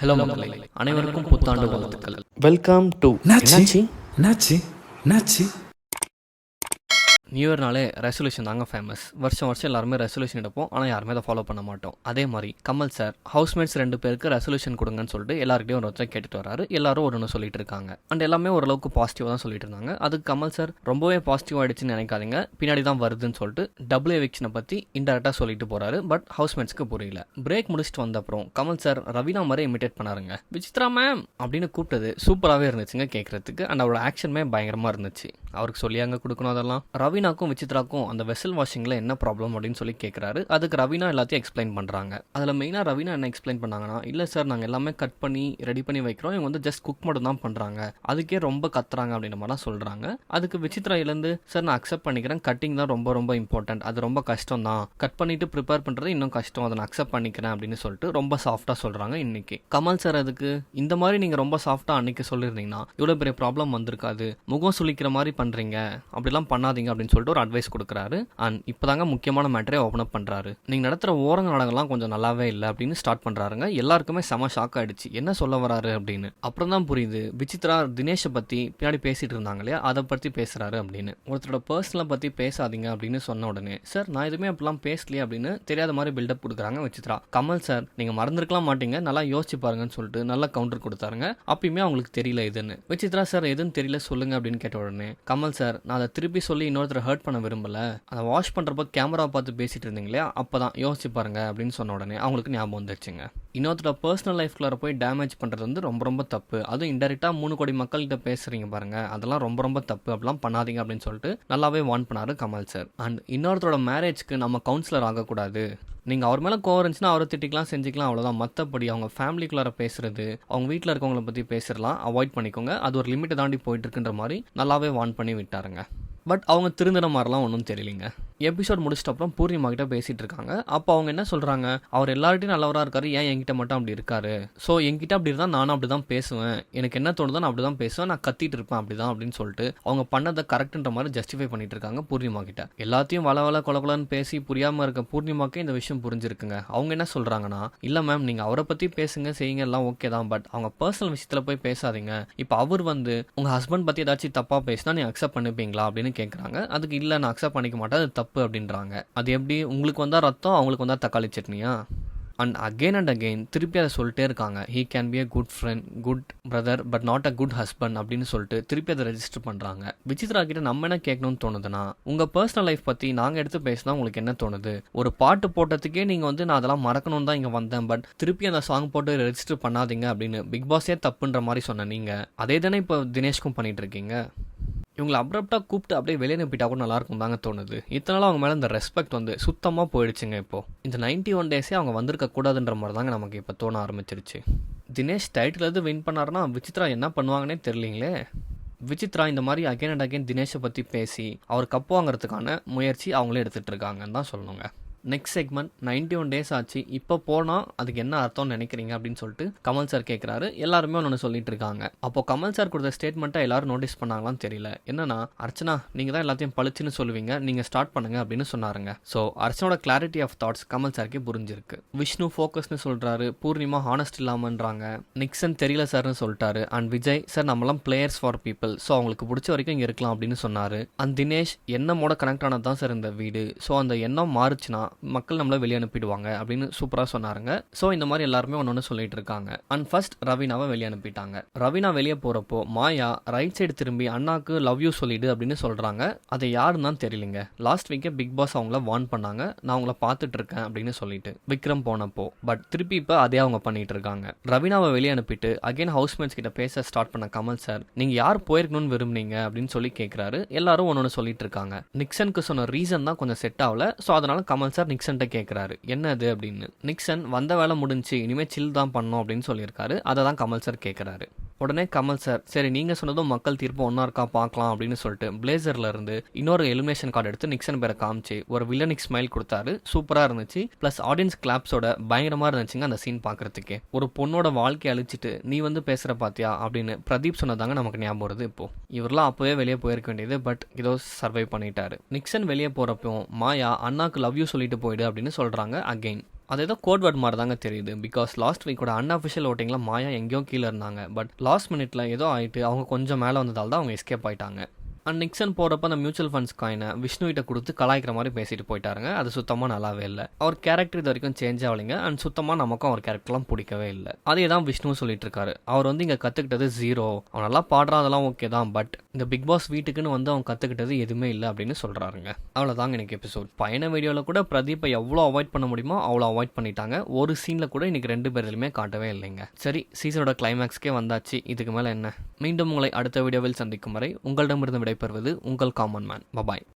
Hello மக்களே. அனைவருக்கும் புத்தாண்டு வாழ்த்துக்கள். வெல்கம் டு என்னாச்சு? என்னாச்சு? என்னாச்சு? நியூ இயர்னாலே ரெசல்யூஷன் தாங்க ஃபேமஸ் வருஷம் வருஷம் எல்லாருமே ரெசல்யூஷன் எடுப்போம். ஆனால் யாருமே அதை ஃபாலோ பண்ண மாட்டோம். அதே மாதிரி கமல் சார் ஹவுஸ்மேட்ஸ் ரெண்டு பேருக்கு ரெசல்யூஷன் கொடுங்கன்னு சொல்லிட்டு எல்லாருக்கிட்டையும் ஒரு ஒருத்தர் கேட்டுட்டு வராரு. எல்லாரும் ஒரு ஒன்று சொல்லிட்டு இருக்காங்க. அண்ட் எல்லாமே ஓரளவுக்கு பாசிட்டிவாக தான் சொல்லிட்டு இருந்தாங்க. அதுக்கு கமல் சார் ரொம்பவே பாசிட்டிவ் ஆயிடுச்சுன்னு நினைக்காதீங்க. பின்னாடி தான் வருதுன்னு சொல்லிட்டு டபுள் எவிக்ஷனை பற்றி இன்டெரக்டாக சொல்லிட்டு போறாரு. பட் ஹவுஸ்மேட்ஸ்க்கு புரியல. பிரேக் முடிச்சுட்டு வந்த அப்புறம் கமல் சார் ரவீனா மாதிரி இமிட்டேட் பண்ணாருங்க. விசித்ரா மேம் அப்படின்னு கூப்பிட்டது சூப்பராகவே இருந்துச்சுங்க கேட்கறதுக்கு அண்ட் அவரோட ஆக்ஷனுமே பயங்கரமாக இருந்துச்சு. அவருக்கு சொல்லியாங்க கொடுக்கணும் அதெல்லாம். ரவீனாக்கும் விசித்ராக்கும் அந்த வெசல் வாஷிங்கில் என்ன ப்ராப்ளம் அப்படின்னு சொல்லி கேட்குறாரு அதுக்கு ரவீனா எல்லாத்தையும் எக்ஸ்பிளைன் பண்ணுறாங்க அதில் மெயினாக ரவீனா என்ன எக்ஸ்பிளைன் பண்ணாங்கன்னா இல்லை சார் நாங்கள் எல்லாமே கட் பண்ணி ரெடி பண்ணி வைக்கிறோம். இவங்க வந்து ஜஸ்ட் குக் மட்டும் தான் பண்ணுறாங்க அதுக்கே ரொம்ப கத்துறாங்க அப்படின்ற மாதிரிலாம் சொல்கிறாங்க அதுக்கு விசித்ரா இருந்து சார் நான் அக்செப்ட் பண்ணிக்கிறேன். கட்டிங் தான் ரொம்ப ரொம்ப இம்பார்ட்டன்ட் அது ரொம்ப கஷ்டம் தான். கட் பண்ணிட்டு ப்ரிப்பேர் பண்ணுறது இன்னும் கஷ்டம். அதை நான் அக்செப்ட் பண்ணிக்கிறேன் அப்படின்னு சொல்லிட்டு ரொம்ப சாஃப்டாக சொல்கிறாங்க இன்னைக்கு. கமல் சார் அதுக்கு இந்த மாதிரி நீங்கள் ரொம்ப சாஃப்டாக அன்னைக்கு சொல்லியிருந்தீங்கன்னா இவ்வளோ பெரிய ப்ராப்ளம் வந்திருக்காது. முகம் சுளிக்கிற மாதிரி பண்ணுறீங்க அப்படிலாம் பண்ணாதீங்க அப்படின்னு சொல்லிட்டு ஒரு அட்வைஸ் கொடுக்குறாரு. அண்ட் இப்போதாங்க முக்கியமான மேட்டரே ஓப்பன் அப் பண்ணுறாரு நீங்கள் நடத்துகிற ஓரங்க நாடகம்லாம் கொஞ்சம் நல்லாவே இல்லை அப்படின்னு ஸ்டார்ட் பண்ணுறாருங்க எல்லாருக்குமே செம ஷாக் ஆகிடுச்சு என்ன சொல்ல வராரு அப்படின்னு. அப்புறம் தான் புரியுது. விசித்ரா தினேஷை பற்றி பின்னாடி பேசிட்டு இருந்தாங்க இல்லையா? அதை பற்றி பேசுகிறாரு அப்படின்னு. ஒருத்தரோட பர்சனலை பற்றி பேசாதீங்க அப்படின்னு சொன்ன உடனே சார் நான் எதுவுமே அப்படிலாம் பேசலையே அப்படின்னு தெரியாத மாதிரி பில்டப் கொடுக்குறாங்க விசித்ரா கமல் சார் நீங்கள் மறந்துருக்கலாம் மாட்டீங்க. நல்லா யோசிச்சு பாருங்கன்னு சொல்லிட்டு நல்லா கவுண்டர் கொடுத்தாருங்க. அப்பயுமே அவங்களுக்கு தெரியல எதுன்னு. விசித்ரா சார் எதுன்னு தெரியல சொல்லுங்க அப்படின்னு கேட்ட உடனே கமல் சார் நான் அதை திருப்பி சொல்லி இன்னொருத்தர் ஹர்ட் பண்ண விரும்பல. அதை வாஷ் பண்ணுறப்போ கேமரா பார்த்து பேசிட்டு இருந்தீங்களே அப்போ தான் யோசிச்சு பாருங்க அப்படின்னு சொன்ன உடனே அவங்களுக்கு ஞாபகம் வந்துருச்சுங்க. இன்னொருத்தர பர்சனல் லைஃப்குள்ளே போய் டேமேஜ் பண்ணுறது வந்து ரொம்ப ரொம்ப தப்பு. அதுவும் இன்டெரக்டாக மூணு கோடி மக்கள்கிட்ட பேசுறீங்க பாருங்க. அதெல்லாம் ரொம்ப ரொம்ப தப்பு. அப்படிலாம் பண்ணாதீங்க அப்படின்னு சொல்லிட்டு நல்லாவே வான் பண்ணார் கமல் சார் அண்ட் இன்னொருத்தரோட மேரேஜ்க்கு நம்ம கவுன்சிலர் ஆகக்கூடாது. நீங்கள் அவர் மேலே கோவம் இருந்துச்சுன்னா அவரை திட்டிக்கலாம் செஞ்சுக்கலாம் அவ்வளோதான் மற்றபடி அவங்க ஃபேமிலிக்குள்ளார பேசுறது அவங்க வீட்டில் இருக்கவங்கள பற்றி பேசுறலாம் அவாய்ட் பண்ணிக்கோங்க. அது ஒரு லிமிட்டை தாண்டி போயிட்டு இருக்குன்ற மாதிரி நல்லாவே வார்ன் பண்ணி விட்டாருங்க. பட் அவங்க திருந்தின மாதிரிலாம் ஒன்றும் தெரியலிங்க. எபிசோட் முடிச்சிட்ட அப்புறம் பூர்ணிமா கிட்ட பேசிட்டு இருக்காங்க. அப்போ அவங்க என்ன சொல்றாங்க? அவர் எல்லார்ட்டையும் நல்லவராக இருக்காரு. ஏன் என்கிட்ட மட்டும் அப்படி இருக்காரு? ஸோ என்கிட்ட அப்படி இருந்தால் நானும் அப்படி தான் பேசுவேன். எனக்கு என்ன தோணுதோ நான் அப்படி தான் பேசுவேன். நான் கத்திட்டு இருப்பேன் அப்படி தான் அப்படின்னு சொல்லிட்டு அவங்க பண்ணதை கரெக்ட்ன்ற மாதிரி ஜஸ்டிஃபை பண்ணிட்டு இருக்காங்க பூர்ணிமா கிட்ட. எல்லாத்தையும் வள வள கொல கொலன்னு பேசி புரியாம இருக்க பூர்ணிமாக்கே இந்த விஷயம் புரிஞ்சிருக்குங்க. அவங்க என்ன சொல்றாங்கன்னா இல்ல மேம் நீங்க அவரை பத்தி பேசுங்க செய்யுங்க எல்லாம் ஓகே தான். பட் அவங்க பர்சனல் விஷயத்துல போய் பேசாதீங்க. இப்போ அவர் வந்து உங்க ஹஸ்பண்ட் பத்தி ஏதாச்சும் தப்பா பேசினா நீங்க அக்செப்ட் பண்ணிப்பீங்களா? அப்படின்னு கேட்குறாங்க அதுக்கு இல்லை நான் அக்செப்ட் பண்ணிக்க மாட்டேன். அது தப்பு அப்படின்றாங்க. அது எப்படி? உங்களுக்கு வந்தால் ரத்தம் அவங்களுக்கு வந்தால் தக்காளி சட்னியா? அண்ட் அகெயின் அண்ட் அகெயின் திருப்பி அதை சொல்லிட்டே இருக்காங்க. He can be a good friend good brother but not a good husband அப்படின்னு சொல்லிட்டு திருப்பி அதை ரெஜிஸ்டர் பண்ணுறாங்க விசித்ரா கிட்ட நம்ம என்ன கேட்கணும்னு தோணுதுன்னா உங்கள் பர்சனல் லைஃப் பற்றி நாங்கள் எடுத்து பேசினா உங்களுக்கு என்ன தோணுது? ஒரு பாட்டு போட்டதுக்கே நீங்கள் வந்து நான் அதெல்லாம் மறக்கணும்னு தான் இங்கே வந்தேன் பட் திருப்பி அந்த சாங் போட்டு ரெஜிஸ்டர் பண்ணாதீங்க அப்படின்னு பிக் பாஸே தப்புன்ற மாதிரி சொன்ன நீங்கள் அதே தானே இப்போ தினேஷ்க்கும் பண்ணிட்டு இருக்கீங்க? இவங்களை அப்ரப்டாக கூப்பிட்டு அப்படியே வெளியே அனுப்பிட்டா கூட நல்லா இருக்கும் தாங்க தோணுது. இத்தனை நாள் அவங்க மேலே இந்த ரெஸ்பெக்ட் வந்து சுத்தமாக போயிடுச்சுங்க இப்போ. இந்த நைன்டி ஒன் டேஸே அவங்க வந்திருக்க கூடாதுன்ற மாதிரி தாங்க நமக்கு இப்போ தோண ஆரம்பிச்சிருச்சு. தினேஷ் டைட்டில் எது வின் பண்ணாருன்னா விசித்ரா என்ன பண்ணுவாங்கன்னே தெரியலீங்களே? விசித்ரா இந்த மாதிரி அகைன் அண்ட் அகைன் தினேஷை பற்றி பேசி அவர் கப்பு வாங்குறதுக்கான முயற்சி அவங்களே எடுத்துகிட்டு இருக்காங்கன்னு தான் சொல்லணுங்க. Next segment ninety one days ஆச்சு. இப்போ போனால் அதுக்கு என்ன அர்த்தம்னு நினைக்கிறீங்க அப்படின்னு சொல்லிட்டு கமல் சார் கேட்குறாரு எல்லாருமே ஒன்று சொல்லிட்டு இருக்காங்க. அப்போ கமல் சார் கொடுத்த ஸ்டேட்மெண்ட்டை எல்லாரும் நோட்டீஸ் பண்ணாங்களான்னு தெரியல. என்னன்னா அர்ச்சனா நீங்கள் தான் எல்லாத்தையும் பளிச்சுன்னு சொல்லுவீங்க. நீங்கள் ஸ்டார்ட் பண்ணுங்க அப்படின்னு சொன்னாருங்க. ஸோ அர்ச்சனோட கிளாரிட்டி ஆஃப் தாட்ஸ் கமல் சார்க்கே புரிஞ்சிருக்கு. விஷ்ணு ஃபோக்கஸ்னு சொல்கிறாரு பூர்ணிமா ஹானஸ்ட் இல்லாமன்றாங்க. நிக்சன் தெரியல சார்னு சொல்லிட்டாரு. அண்ட் விஜய் சார் நம்மலாம் பிளேயர்ஸ் ஃபார் பீப்புள் ஸோ அவங்களுக்கு பிடிச்ச வரைக்கும் இங்கே இருக்கலாம் அப்படின்னு சொன்னார். அண்ட் தினேஷ் எண்ணமோட கனெக்ட் ஆனது தான் சார் இந்த வீடு. ஸோ அந்த எண்ணம் மாறுச்சுன்னா மக்கள் நம்மளை வெளியே அனுப்பிடுவாங்க அப்படின்னு சூப்பராக சொன்னாருங்க. ஸோ இந்த மாதிரி எல்லாருமே ஒன்று ஒன்று சொல்லிட்டு இருக்காங்க. அண்ட் ஃபர்ஸ்ட் ரவீனாவை வெளியே அனுப்பிட்டாங்க. ரவீனா வெளியே போகிறப்போ மாயா ரைட் சைடு திரும்பி அண்ணாக்கு லவ் யூ சொல்லிடு அப்படின்னு சொல்கிறாங்க அதை யாருன்னு தான் தெரியலங்க. லாஸ்ட் வீக்கே பிக் பாஸ் அவங்கள வார்ன் பண்ணாங்க. நான் அவங்கள பார்த்துட்டு இருக்கேன் அப்படின்னு சொல்லிட்டு விக்ரம் போனப்போ. பட் திருப்பி இப்போ அதே அவங்க பண்ணிட்டு இருக்காங்க. ரவீனாவை வெளியே அனுப்பிட்டு அகைன் ஹவுஸ்மேட்ஸ் கிட்ட பேச ஸ்டார்ட் பண்ண கமல் சார் நீங்கள் யார் போயிருக்கணும்னு விரும்புனீங்க? அப்படின்னு சொல்லி கேட்குறாரு எல்லாரும் ஒன்று ஒன்று சொல்லிட்டு இருக்காங்க. நிக்சனுக்கு சொன்ன ரீசன் தான் கொஞ்சம் செட் ஆகல. ஸோ அதனால கமல் சார் நிக்சன்ட்ட கேட்குறாரு என்னது அப்படின்னு. நிக்சன் வந்த வேலை முடிஞ்சு இனிமேல் சில் தான் பண்ணோம் அப்படின்னு சொல்லியிருக்காரு. அதை தான் கமல் சார் கேட்குறாரு உடனே கமல் சார் சரி நீங்கள் சொன்னதும் மக்கள் தீர்ப்பு ஒன்றா இருக்கா? பார்க்கலாம் அப்படின்னு சொல்லிட்டு பிளேசர்ல இருந்து இன்னொரு எலிமினேஷன் கார்டு எடுத்து நிக்சன் பேரை காமிச்சு ஒரு வில்லனிக் ஸ்மைல் கொடுத்தாரு. சூப்பராக இருந்துச்சு. ப்ளஸ் ஆடியன்ஸ் கிளாப்ஸோட பயங்கரமாக இருந்துச்சுங்க அந்த சீன் பார்க்குறதுக்கே. ஒரு பொண்ணோட வாழ்க்கையை அழிச்சிட்டு நீ வந்து பேசுகிற பாத்தியா? அப்படின்னு பிரதீப் சொன்னதாங்க நமக்கு ஞாபகம் வருது இப்போ. இவரெல்லாம் அப்போவே வெளியே போயிருக்க வேண்டியது பட் ஏதோ சர்வை பண்ணிட்டாரு. நிக்சன் வெளியே போகிறப்போ மாயா அண்ணாக்கு லவ் யூ சொல்லிட்டு போயிடு அப்படின்னு சொல்கிறாங்க அகைன் அது ஏதோ கோட் வேர்ட் மாதிரி தாங்க தெரியுது பிகாஸ் லாஸ்ட் வீக்கோட அன்அஃபிஷியல் ஓட்டிங்கில் மாயா எங்கேயோ கீழே இருந்தாங்க. பட் லாஸ்ட் மினிட்ல ஏதோ ஆயிட்டு அவங்க கொஞ்சம் மேலே வந்ததால் தான் அவங்க எஸ்கேப் ஆயிட்டாங்க. அண்ட் நிக்சன் போகிறப்ப அந்த மியூச்சுவல் ஃபண்ட்ஸ் காயினை விஷ்ணுகிட்ட கொடுத்து கலாய்க்கிற மாதிரி பேசிட்டு போயிட்டாருங்க. அது சுத்தமாக நல்லாவே இல்லை. அவர் கேரக்டர் இது வரைக்கும் சேஞ்ச் ஆகலைங்க. அண்ட் சுத்தமாக நமக்கும் அவர் கேரக்டர்லாம் பிடிக்கவே இல்லை. அதே தான் விஷ்ணு சொல்லிட்டு இருக்காரு அவர் வந்து இங்கே கற்றுக்கிட்டது ஜீரோ அவன் நல்லா பாடுறான் அதெல்லாம் ஓகே தான். பட் இந்த பிக் பாஸ் வீட்டுக்குன்னு வந்து அவன் கற்றுக்கிட்டது எதுவுமே இல்லை அப்படின்னு சொல்கிறாருங்க அவ்வளோதாங்க எனக்கு எபிசோட் பயண வீடியோவில் கூட பிரதீப்பை எவ்வளோ அவாய்ட் பண்ண முடியுமோ அவ்வளோ அவாய்ட் பண்ணிட்டாங்க. ஒரு சீனில் கூட இன்னைக்கு ரெண்டு பேர்லையுமே காட்டவே இல்லைங்க. சரி சீசனோட கிளைமேக்ஸ்க்கே வந்தாச்சு. இதுக்கு மேலே என்ன? மீண்டும் உங்களை அடுத்த வீடியோவில் சந்திக்கும் வரை உங்களிடமிருந்து விடைபெறுவது உங்கள் காமன் மேன். பபாய்.